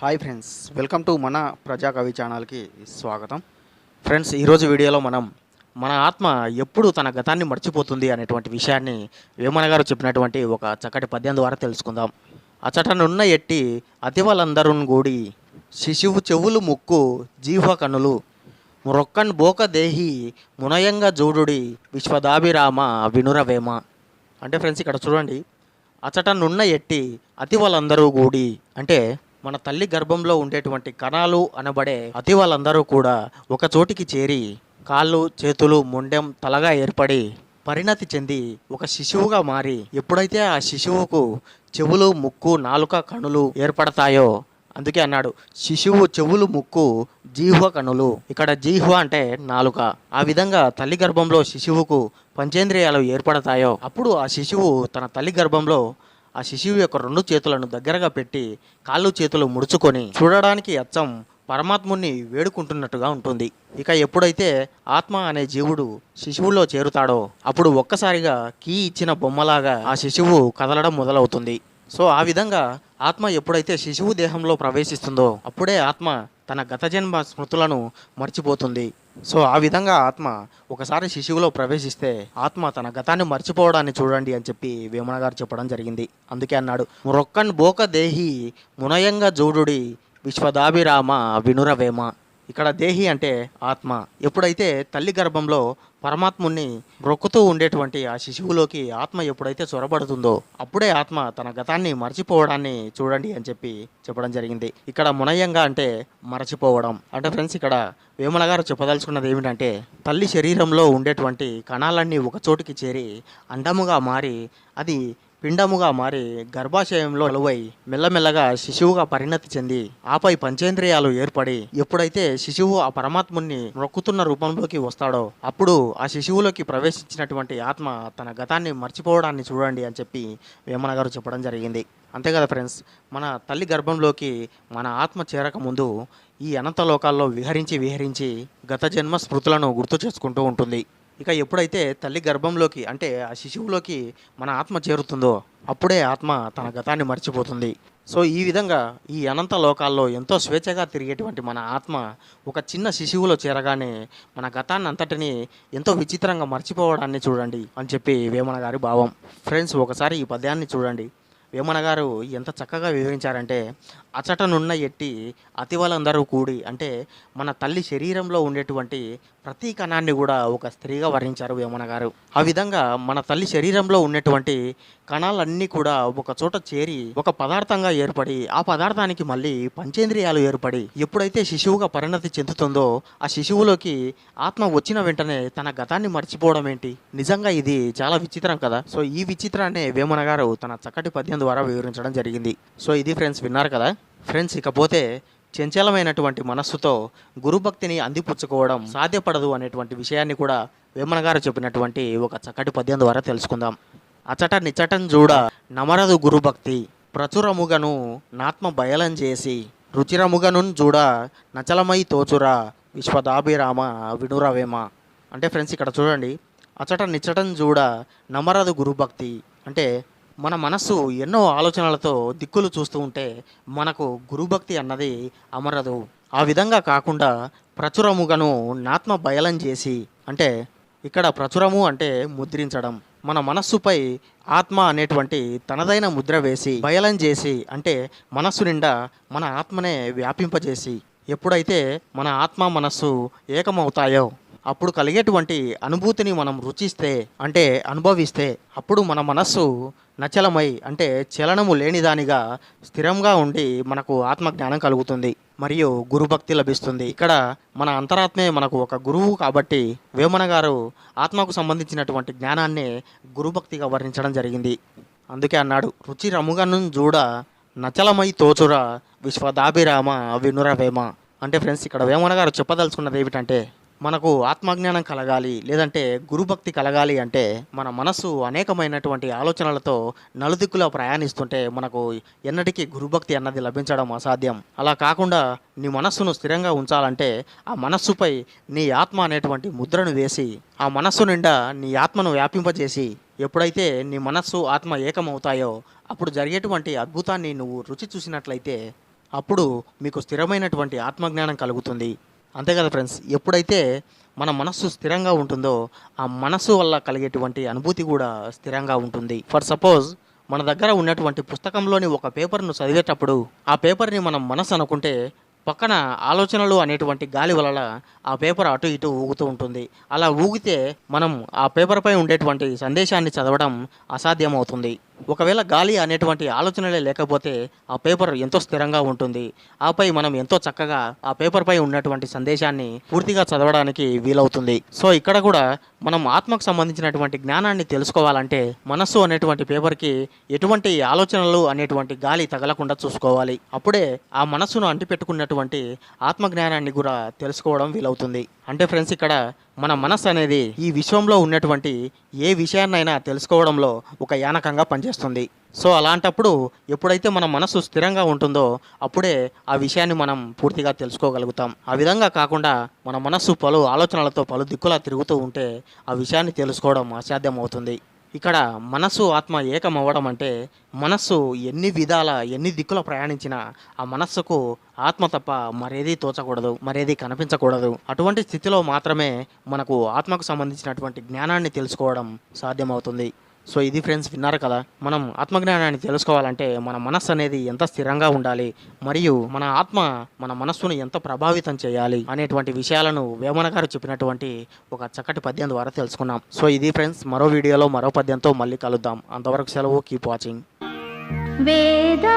Hi friends welcome to మన ప్రజా కవి ఛానల్కి స్వాగతం. ఫ్రెండ్స్ ఈరోజు వీడియోలో మనం మన ఆత్మ ఎప్పుడు తన గతాన్ని మర్చిపోతుంది అనేటువంటి విషయాన్ని వేమన గారు చెప్పినటువంటి ఒక చక్కటి పద్యం ద్వారా తెలుసుకుందాం. అచటనున్న ఎట్టి అతివలందరూ గూడి శిశువు చెవులు ముక్కు జీవ కనులు మురొక్కన్ బోక దేహి మునయంగా జోడుడి విశ్వదాభిరామ వినురవేమ అంటే ఫ్రెండ్స్ ఇక్కడ చూడండి. అచటనున్న ఎట్టి అతివలందరూ గూడి అంటే మన తల్లి గర్భంలో ఉండేటువంటి కణాలు అనబడే అతివలందరూ కూడా ఒక చోటికి చేరి కాళ్ళు చేతులు మొండెం తలగా ఏర్పడి పరిణతి చెంది ఒక శిశువుగా మారి ఎప్పుడైతే ఆ శిశువుకు చెవులు ముక్కు నాలుక కణులు ఏర్పడతాయో అందుకే అన్నాడు శిశువు చెవులు ముక్కు జీహ్వ కణులు. ఇక్కడ జీహ్వ అంటే నాలుక. ఆ విధంగా తల్లి గర్భంలో శిశువుకు పంచేంద్రియాలు ఏర్పడతాయో అప్పుడు ఆ శిశువు తన తల్లి గర్భంలో ఆ శిశువు యొక్క రెండు చేతులను దగ్గరగా పెట్టి కాళ్ళు చేతులు ముడుచుకొని చూడడానికి అచ్చం పరమాత్ముని వేడుకుంటున్నట్టుగా ఉంటుంది. ఇక ఎప్పుడైతే ఆత్మ అనే జీవుడు శిశువులో చేరుతాడో అప్పుడు ఒక్కసారిగా కీ ఇచ్చిన బొమ్మలాగా ఆ శిశువు కదలడం మొదలవుతుంది. సో ఆ విధంగా ఆత్మ ఎప్పుడైతే శిశువు దేహంలో ప్రవేశిస్తుందో అప్పుడే ఆత్మ తన గత జన్మ స్మృతులను మర్చిపోతుంది. సో ఆ విధంగా ఆత్మ ఒకసారి శిశువులో ప్రవేశిస్తే ఆత్మ తన గతాన్ని మర్చిపోవడాన్ని చూడండి అని చెప్పి వేమన గారు చెప్పడం జరిగింది. అందుకే అన్నాడు మురొక్కన్ బోక దేహి మునయంగా జోడుడి విశ్వదాభిరామ వినురవేమ. ఇక్కడ దేహి అంటే ఆత్మ. ఎప్పుడైతే తల్లి గర్భంలో పరమాత్ముని రొక్కుతూ ఉండేటువంటి ఆ శిశువులోకి ఆత్మ ఎప్పుడైతే చొరబడుతుందో అప్పుడే ఆత్మ తన గతాన్ని మర్చిపోవడాన్ని చూడండి అని చెప్పి చెప్పడం జరిగింది. ఇక్కడ మునయంగా అంటే మరచిపోవడం. అంటే ఫ్రెండ్స్ ఇక్కడ వేమన గారు చెప్పదలుచుకున్నది ఏమిటంటే తల్లి శరీరంలో ఉండేటువంటి కణాలన్నీ ఒక చోటుకి చేరి అండముగా మారి అది పిండముగా మారి గర్భాశయంలో అలువై మెల్లమెల్లగా శిశువుగా పరిణతి చెంది ఆపై పంచేంద్రియాలు ఏర్పడి ఎప్పుడైతే శిశువు ఆ పరమాత్ముని మొక్కుతున్న రూపంలోకి వస్తాడో అప్పుడు ఆ శిశువులోకి ప్రవేశించినటువంటి ఆత్మ తన గతాన్ని మర్చిపోవడాన్ని చూడండి అని చెప్పి వేమన గారు చెప్పడం జరిగింది. అంతే కదా ఫ్రెండ్స్ మన తల్లి గర్భంలోకి మన ఆత్మ చేరకముందు ఈ అనంత లోకాల్లో విహరించి విహరించి గత జన్మ స్మృతులను గుర్తు చేసుకుంటూ ఉంటుంది. ఇక ఎప్పుడైతే తల్లి గర్భంలోకి అంటే ఆ శిశువులోకి మన ఆత్మ చేరుతుందో అప్పుడే ఆత్మ తన గతాన్ని మర్చిపోతుంది. సో ఈ విధంగా ఈ అనంత లోకాల్లో ఎంతో స్వేచ్ఛగా తిరిగేటువంటి మన ఆత్మ ఒక చిన్న శిశువులో చేరగానే మన గతాన్ని అంతటిని ఎంతో విచిత్రంగా మర్చిపోవడాన్ని చూడండి అని చెప్పి వేమన గారి భావం. ఫ్రెండ్స్ ఒకసారి ఈ పద్యాన్ని చూడండి. వేమన గారు ఎంత చక్కగా వివరించారంటే అచటనున్న ఎట్టి అతివలందరూ కూడి అంటే మన తల్లి శరీరంలో ఉండేటువంటి ప్రతి కణాన్ని కూడా ఒక స్త్రీగా వర్ణించారు వేమన గారు. ఆ విధంగా మన తల్లి శరీరంలో ఉన్నటువంటి కణాలన్నీ కూడా ఒక చోట చేరి ఒక పదార్థంగా ఏర్పడి ఆ పదార్థానికి మళ్ళీ పంచేంద్రియాలు ఏర్పడి ఎప్పుడైతే శిశువుగా పరిణతి చెందుతుందో ఆ శిశువులోకి ఆత్మ వచ్చిన వెంటనే తన గతాన్ని మర్చిపోవడం ఏంటి? నిజంగా ఇది చాలా విచిత్రం కదా. సో ఈ విచిత్రాన్ని వేమన గారు తన చక్కటి పద్యం ద్వారా వివరించడం జరిగింది. సో ఇది ఫ్రెండ్స్ విన్నారు కదా. ఫ్రెండ్స్ ఇకపోతే చంచలమైనటువంటి మనస్సుతో గురుభక్తిని అందిపుచ్చుకోవడం సాధ్యపడదు అనేటువంటి విషయాన్ని కూడా వేమన గారు చెప్పినటువంటి ఒక చక్కటి పద్యం ద్వారా తెలుసుకుందాం. అచట నిచటం చూడ నమరదు గురుభక్తి ప్రచురముగను నాత్మ బయలం చేసి రుచిరముగను చూడ నచలమై తోచురా విశ్వదాభిరామ వినురవేమ అంటే ఫ్రెండ్స్ ఇక్కడ చూడండి. అచట నిచ్చటం చూడ నమరదు గురుభక్తి అంటే మన మనస్సు ఎన్నో ఆలోచనలతో దిక్కులు చూస్తూ ఉంటే మనకు గురుభక్తి అన్నది అమరదు. ఆ విధంగా కాకుండా ప్రచురముగను నాత్మ బయలం చేసి అంటే ఇక్కడ ప్రచురము అంటే ముద్రించడం. మన మనస్సుపై ఆత్మ అనేటువంటి తనదైన ముద్ర వేసి బయలం చేసి అంటే మనస్సు నిండా మన ఆత్మనే వ్యాపింపజేసి ఎప్పుడైతే మన ఆత్మ మనస్సు ఏకమవుతాయో అప్పుడు కలిగేటువంటి అనుభూతిని మనం రుచిస్తే అంటే అనుభవిస్తే అప్పుడు మన మనస్సు నచలమై అంటే చలనము లేనిదానిగా స్థిరంగా ఉండి మనకు ఆత్మజ్ఞానం కలుగుతుంది మరియు గురుభక్తి లభిస్తుంది. ఇక్కడ మన అంతరాత్మే మనకు ఒక గురువు కాబట్టి వేమన గారు ఆత్మకు సంబంధించినటువంటి జ్ఞానాన్ని గురుభక్తిగా వర్ణించడం జరిగింది. అందుకే అన్నాడు రుచి రముగను చూడ నచలమై తోచురా విశ్వదాభిరామ వినురవేమ అంటే ఫ్రెండ్స్ ఇక్కడ వేమన గారు చెప్పదలుచుకున్నది ఏమిటంటే మనకు ఆత్మజ్ఞానం కలగాలి లేదంటే గురుభక్తి కలగాలి అంటే మన మనస్సు అనేకమైనటువంటి ఆలోచనలతో నలుదిక్కులో ప్రయాణిస్తుంటే మనకు ఎన్నటికీ గురుభక్తి అన్నది లభించడం అసాధ్యం. అలా కాకుండా నీ మనస్సును స్థిరంగా ఉంచాలంటే ఆ మనస్సుపై నీ ఆత్మ అనేటువంటి ముద్రను వేసి ఆ మనస్సు నిండా నీ ఆత్మను వ్యాపింపజేసి ఎప్పుడైతే నీ మనస్సు ఆత్మ ఏకమవుతాయో అప్పుడు జరిగేటువంటి అద్భుతాన్ని నువ్వు రుచి చూసినట్లయితే అప్పుడు మీకు స్థిరమైనటువంటి ఆత్మజ్ఞానం కలుగుతుంది. అంతే కదా ఫ్రెండ్స్ ఎప్పుడైతే మన మనస్సు స్థిరంగా ఉంటుందో ఆ మనస్సు వల్ల కలిగేటువంటి అనుభూతి కూడా స్థిరంగా ఉంటుంది. ఫర్ సపోజ్ మన దగ్గర ఉన్నటువంటి పుస్తకంలోని ఒక పేపర్ను చదివేటప్పుడు ఆ పేపర్ని మనం మనసు అనుకుంటే పక్కన ఆలోచనలు అనేటువంటి గాలి వలన ఆ పేపర్ అటు ఇటు ఊగుతూ ఉంటుంది. అలా ఊగితే మనం ఆ పేపర్పై ఉండేటువంటి సందేశాన్ని చదవడం అసాధ్యం అవుతుంది ఒకవేళ గాలి అనేటువంటి ఆలోచనలే లేకపోతే ఆ పేపర్ ఎంతో స్థిరంగా ఉంటుంది. ఆపై మనం ఎంతో చక్కగా ఆ పేపర్పై ఉన్నటువంటి సందేశాన్ని పూర్తిగా చదవడానికి వీలవుతుంది. సో ఇక్కడ కూడా మనం ఆత్మకు సంబంధించినటువంటి జ్ఞానాన్ని తెలుసుకోవాలంటే మనస్సు అనేటువంటి పేపర్కి ఎటువంటి ఆలోచనలు అనేటువంటి గాలి తగలకుండా చూసుకోవాలి. అప్పుడే ఆ మనస్సును అంటిపెట్టుకున్నటువంటి ఆత్మజ్ఞానాన్ని కూడా తెలుసుకోవడం వీలవుతుంది. అంటే ఫ్రెండ్స్ ఇక్కడ మన మనస్సు అనేది ఈ విశ్వంలో ఉన్నటువంటి ఏ విషయాన్నైనా తెలుసుకోవడంలో ఒక యానకంగా పనిచేస్తుంది. సో అలాంటప్పుడు ఎప్పుడైతే మన మనసు స్థిరంగా ఉంటుందో అప్పుడే ఆ విషయాన్ని మనం పూర్తిగా తెలుసుకోగలుగుతాం. ఆ విధంగా కాకుండా మన మనస్సు పలు ఆలోచనలతో పలు దిక్కులా తిరుగుతూ ఉంటే ఆ విషయాన్ని తెలుసుకోవడం అసాధ్యం అవుతుంది ఇక్కడ మనస్సు ఆత్మ ఏకం అవ్వడం అంటే మనస్సు ఎన్ని విధాల ఎన్ని దిక్కుల ప్రయాణించినా ఆ మనస్సుకు ఆత్మ తప్ప మరేది తోచకూడదు మరేది కనిపించకూడదు. అటువంటి స్థితిలో మాత్రమే మనకు ఆత్మకు సంబంధించినటువంటి జ్ఞానాన్ని తెలుసుకోవడం సాధ్యమవుతుంది. సో ఇది ఫ్రెండ్స్ విన్నారు కదా మనం ఆత్మజ్ఞానాన్ని తెలుసుకోవాలంటే మన మనస్సు అనేది ఎంత స్థిరంగా ఉండాలి మరియు మన ఆత్మ మన మనస్సును ఎంత ప్రభావితం చేయాలి అనేటువంటి విషయాలను వేమన గారు చెప్పినటువంటి ఒక చక్కటి పద్యం ద్వారా తెలుసుకున్నాం. సో ఇది ఫ్రెండ్స్ మరో వీడియోలో మరో పద్యంతో మళ్ళీ కలుద్దాం. అంతవరకు సెలవు కీప్ వాచింగ్ వేదా